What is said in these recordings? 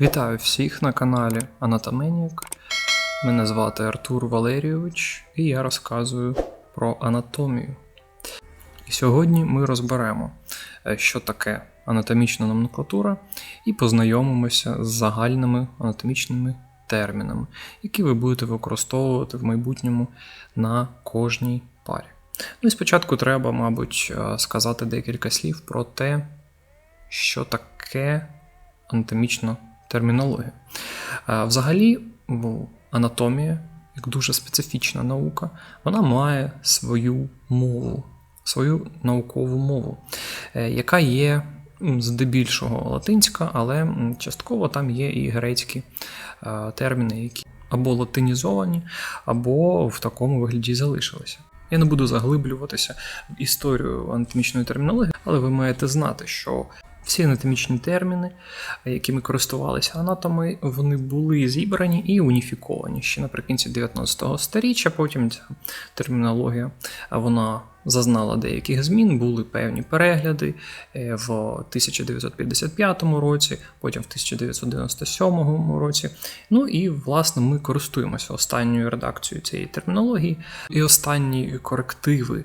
Вітаю всіх на каналі Анатоменік. Мене звати Артур Валерійович, і я розказую про анатомію. І сьогодні ми розберемо, е, що таке анатомічна номенклатура, і познайомимося з загальними анатомічними термінами, які ви будете використовувати в майбутньому на кожній парі. Ну і спочатку треба, мабуть, е, сказати декілька слів про те, що таке анатомічна термінологія. Взагалі, анатомія, як дуже специфічна наука, вона має свою мову, свою наукову мову, е, яка є здебільшого латинська, але частково там є і грецькі е, терміни, які або латинізовані, або в такому вигляді залишилися. Я не буду заглиблюватися в історію анатомічної термінології, але ви маєте знати, що всі анатомічні терміни, якими користувалися анатоми, вони були зібрані і уніфіковані ще наприкінці 19 століття. Потім ця термінологія вона зазнала деяких змін, були певні перегляди е, в 1955 році, потім в 1997 році. Ну і власне ми користуємося останньою редакцією цієї термінології, і останні корективи.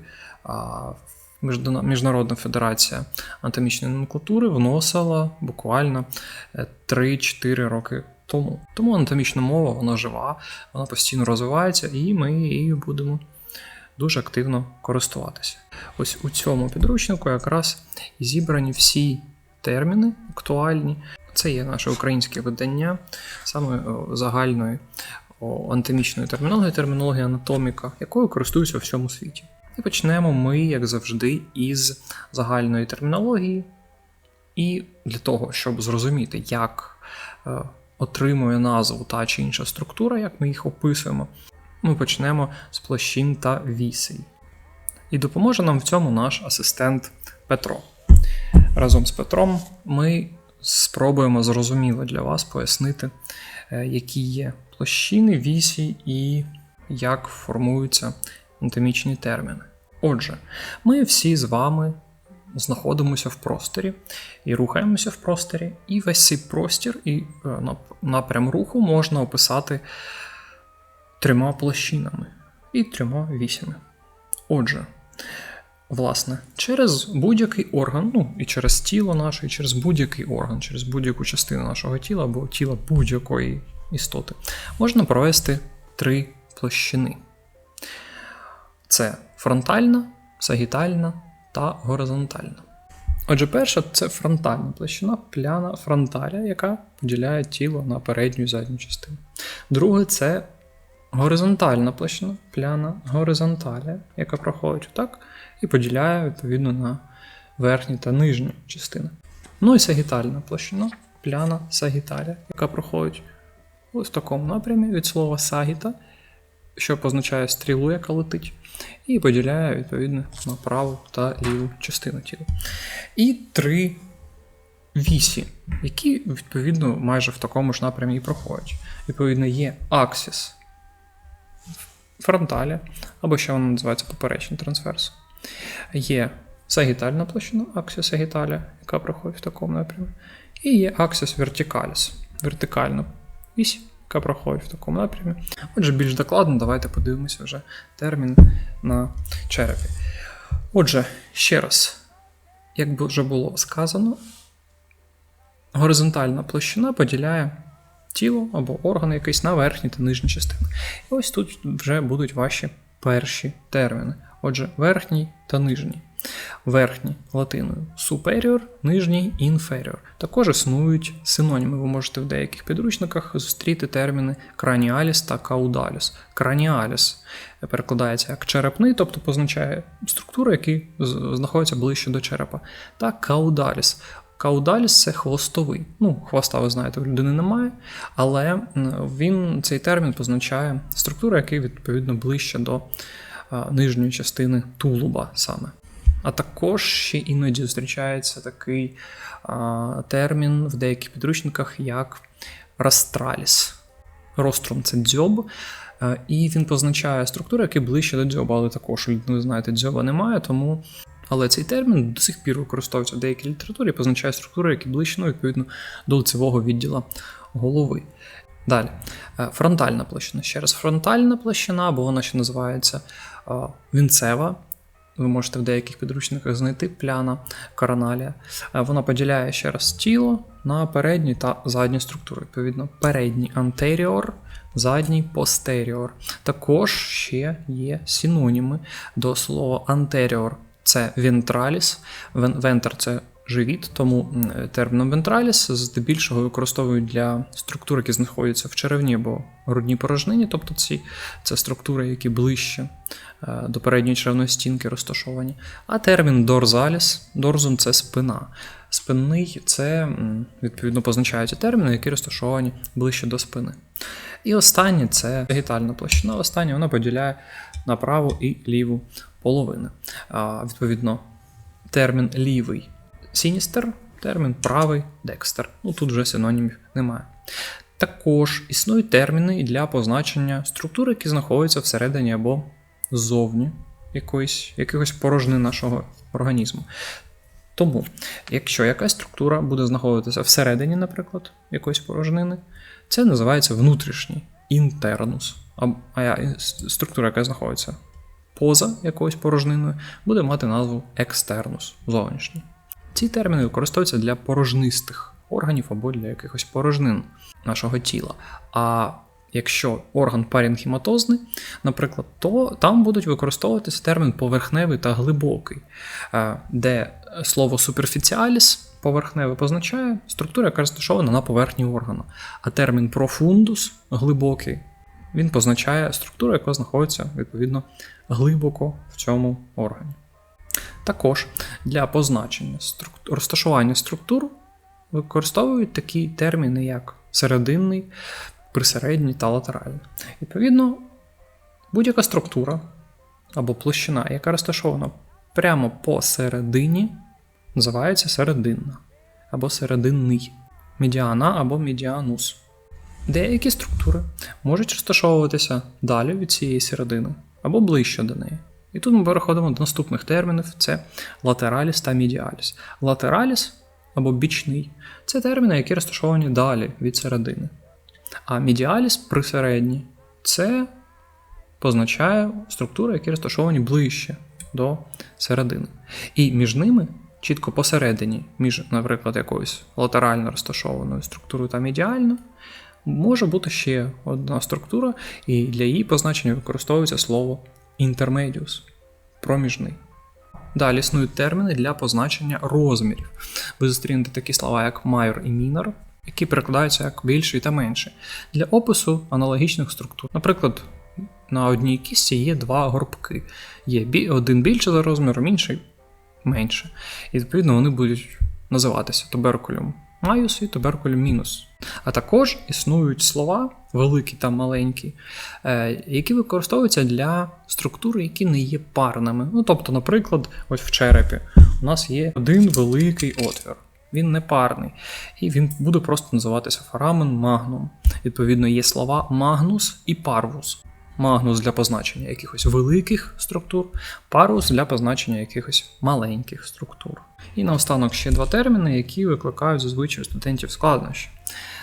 Міжнародна федерація анатомічної номенклатури вносила буквально е, 3-4 роки тому. Тому анатомічна мова вона жива, вона постійно розвивається, і ми її будемо дуже активно користуватися. Ось у цьому підручнику якраз зібрані всі терміни актуальні. Це є наше українське видання саме загальної анатомічної термінології, термінології анатоміка, якою користуються у всьому світі. І почнемо ми, як завжди, із загальної термінології. І для того, щоб зрозуміти, як е, отримує назву та чи інша структура, як ми їх описуємо, ми почнемо з площин та вісей. І допоможе нам в цьому наш асистент Петро. Разом з Петром ми спробуємо зрозуміло для вас пояснити, е, які є площини, вісі і як формуються анатомічні терміни. Отже, ми всі з вами знаходимося в просторі і рухаємося в просторі, і весь цей простір і е, напрям руху можна описати трьома площинами і трьома вісями. Отже, власне, через будь-який орган, ну і через тіло наше, і через будь-який орган, через будь-яку частину нашого тіла або тіла будь-якої істоти, можна провести три площини. Це фронтальна, сагітальна та горизонтальна. Отже, перша це фронтальна площина, пляна фронталя, яка поділяє тіло на передню і задню частину. Друге це горизонтальна площина, пляна горизонталя, яка проходить отак, і поділяє відповідно на верхні та нижні частини. Ну і сагітальна площина, пляна сагіталя, яка проходить ось в такому напрямі від слова сагіта, що позначає стрілу, яка летить, і поділяє відповідно на праву та ліву частину тіла. І три вісі, які відповідно майже в такому ж напрямі і проходять. Відповідно, є аксіс фронталя, або ще вона називається поперечний трансверс. Є сагітальна площина, аксіс сагіталя, яка проходить в такому напрямі. І є аксіс вертикаліс, вертикальна вісь, яка проходить в такому напрямі. Отже, більш докладно, давайте подивимося вже термін на черепі. Отже, ще раз, як вже було сказано, горизонтальна площина поділяє тіло або орган якийсь на верхні та нижні частини. І ось тут вже будуть ваші перші терміни. Отже, верхній та нижній. Верхній латиною superior, нижній inferior. Також існують синоніми. Ви можете в деяких підручниках зустріти терміни cranialis та caudalis. Cranialis перекладається як черепний, тобто позначає структури, які з- знаходяться ближче до черепа. Та caudalis. Каудаліс це хвостовий. Ну, хвоста, ви знаєте, в людини немає, але він цей термін позначає структури, які відповідно ближче до нижньої частини тулуба саме. А також ще іноді зустрічається такий а, термін в деяких підручниках, як растраліс. Рострум це дзьоб, е, і він позначає структури, які ближче до дзьоба, але також, ви знаєте, дзьоба немає, тому. Але цей термін до сих пір використовується в деякій літературі, позначає структури, які ближче, ну, відповідно, до лицевого відділа голови. Далі, Е, фронтальна площина. Ще раз, фронтальна площина, або вона ще називається е, вінцева. Ви можете в деяких підручниках знайти пляна короналія. Е, Вона поділяє ще раз тіло на передні та задні структури. Відповідно, передній антеріор, задній постеріор. Також ще є синоніми до слова антеріор це вентраліс, вентер це живіт, тому терміном ventralis здебільшого використовують для структур, які знаходяться в черевні або грудній порожнині, тобто ці це структури, які ближче е, до передньої черевної стінки розташовані. А термін дорзаліс, дорзум це спина. Спинний це відповідно позначаються терміни, які розташовані ближче до спини. І останнє це гітальна площина. Останнє вона поділяє на праву і ліву половини. Відповідно, термін лівий сіністер, термін правий декстер. Ну тут вже синонімів немає. Також існують терміни для позначення структур, які знаходяться всередині або ззовні якоїсь, якихось порожнин нашого організму. Тому, якщо якась структура буде знаходитися всередині, наприклад, якоїсь порожнини, це називається внутрішній інтернус. А структура, яка знаходиться поза якоюсь порожниною, буде мати назву екстернус зовнішній. Ці терміни використовуються для порожнистих органів або для якихось порожнин нашого тіла. А якщо орган паренхіматозний, наприклад, то там будуть використовуватися термін поверхневий та глибокий, е, де слово superficialis поверхневе позначає структуру, яка розташована на поверхні органу. А термін profundus глибокий він позначає структуру, яка знаходиться відповідно глибоко в цьому органі. Також для позначення структур, розташування структур використовують такі терміни, як серединний, присередній та латеральний. Відповідно, будь-яка структура або площина, яка розташована прямо посередині, називається серединна або серединний, медіана або медіанус. Деякі структури можуть розташовуватися далі від цієї середини або ближче до неї. І тут ми переходимо до наступних термінів: це латераліс та медіаліс. Латераліс або бічний це терміни, які розташовані далі від середини. А медіаліс присередній це позначає структури, які розташовані ближче до середини. І між ними, чітко посередині, між, наприклад, якоюсь латерально розташованою структурою та медіальною, може бути ще одна структура, і для її позначення використовується слово intermedius проміжний. Далі існують терміни для позначення розмірів. Ви зустрінете такі слова, як майор і мінор, які перекладаються як більший та менший, для опису аналогічних структур. Наприклад, на одній кісті є два горбки. Є один більше за розміром, інший менше. І відповідно вони будуть називатися туберкулем майус і туберкулем мінус. А також існують слова, великі та маленькі, е, які використовуються для структур, які не є парними. Ну, тобто, наприклад, ось в черепі у нас є один великий отвір. Він не парний, і він буде просто називатися форамен магнум. Відповідно, є слова магнус і парвус. Магнус для позначення якихось великих структур, парвус для позначення якихось маленьких структур. І наостанок ще два терміни, які викликають зазвичай у студентів складнощі.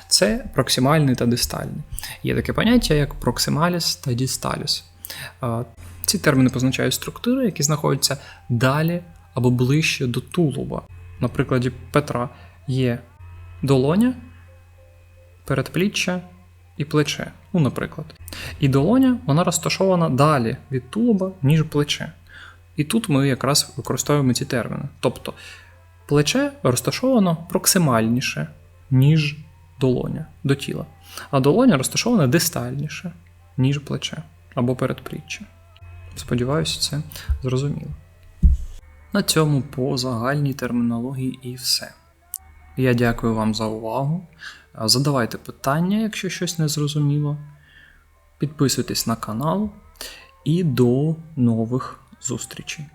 Це проксимальний та дистальний. Є таке поняття, як проксималіс та дісталіс. Ці терміни позначають структури, які знаходяться далі або ближче до тулуба. На прикладі Петра є долоня, передпліччя і плече. Ну, наприклад. І долоня вона розташована далі від тулуба, ніж плече. І тут ми якраз використовуємо ці терміни. Тобто плече розташовано проксимальніше, ніж долоня до тіла, а долоня розташована дистальніше, ніж плече або передпліччя. Сподіваюся, це зрозуміло. На цьому по загальній термінології і все. Я дякую вам за увагу. Задавайте питання, якщо щось не зрозуміло. Підписуйтесь на канал і до нових зустрічей.